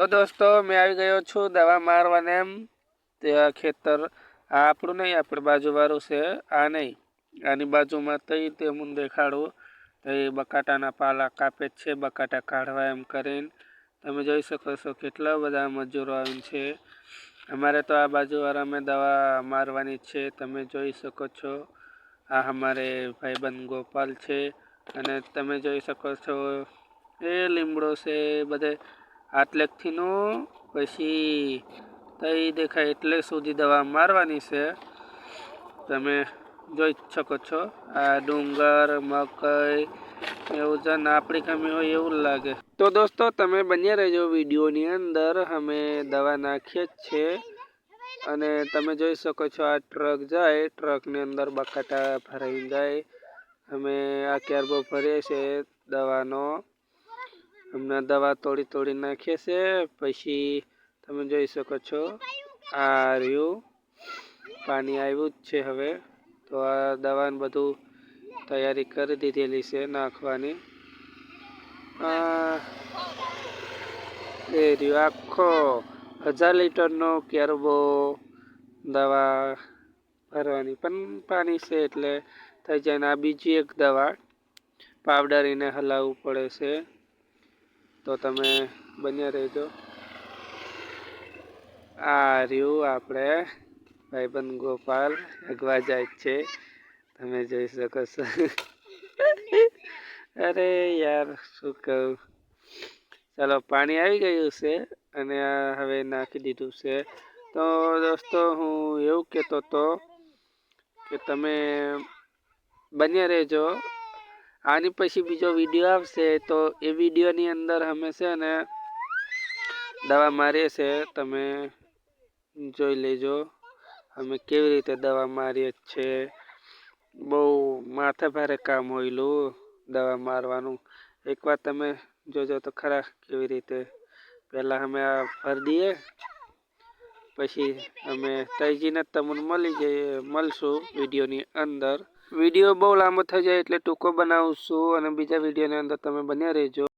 તો દોસ્તો, મેં આવી ગયો છું દવા મારવાને એમ. તે આ ખેતર, આ આપણું નહીં, આપણે બાજુવાળું છે, આ નહીં. આની બાજુમાં તઈ તે હું દેખાડું. તો એ બકાટાના પાલા કાપે જ છે, બકાટા કાઢવા એમ કરીને. તમે જોઈ શકો છો કેટલા બધા મજૂરો આવીને છે. અમારે તો આ બાજુવાળા અમે દવા મારવાની છે, તમે જોઈ શકો છો. આ અમારે ભાઈબંધ ગોપાલ છે. અને તમે જોઈ શકો છો, એ લીમડો છે બધે આટલેકથીનું પછી તઈ દેખાય એટલે સુધી દવા મારવાની છે. તમે જોઈ શકો છો, આ ડુંગર, મકઈ, એવું જન આપણી ખમી હોય એવું લાગે. તો દોસ્તો, તમે બન્યા રહેજો વિડીયોની અંદર. અમે દવા નાખીએ જ છે અને તમે જોઈ શકો છો, આ ટ્રક જાય, ટ્રકની અંદર બકાટા ભરાઈ જાય. અમે આ કેરબો ભરીએ છીએ દવાનો. હમણાં દવા તોડી તોડી નાખીએ છે, પછી તમે જોઈ શકો છો, આ રહ્યું. પાણી આવ્યું જ છે હવે. તો આ દવાનું બધું તૈયારી કરી દીધેલી છે નાખવાની. એ રહ્યો આખો હજાર લીટરનો કેરબો દવા ભરવાની. પણ પાણી છે એટલે થઈ જાય આ બીજી એક દવા પાવડરીને હલાવવું પડે છે. તો તમે બન્યા રહેજો. આ રહ્યું આપણે ભાઈબંધ ગોપાલ અગવા જાય છે. તમે જોઈ શકો છો. અરે યાર, શું કહું? ચાલો, પાણી આવી ગયું છે અને હવે નાખી દીધું છે. તો દોસ્તો, હું એવું કહેતો હતો કે તમે બન્યા રહેજો. આની પછી બીજો વીડિયો આવશે, તો એ વિડીયોની અંદર અમે છે ને દવા મારીએ છે, તમે જોઈ લેજો. અમે કેવી રીતે દવા મારીએ છે. બહુ માથે ભારે કામ હોયલું દવા મારવાનું. એકવાર તમે જોજો તો ખરા કેવી રીતે. પહેલાં અમે આ ભરી દઈએ, પછી અમે તૈજીને તમને મળી જઈએ, મળશું વિડીયોની અંદર. વીડિયો બહુ લાંબો થઈ જાય એટલે ટૂંકો બનાવશું અને બીજા વિડીયોની અંદર તમે બન્યા રહેજો.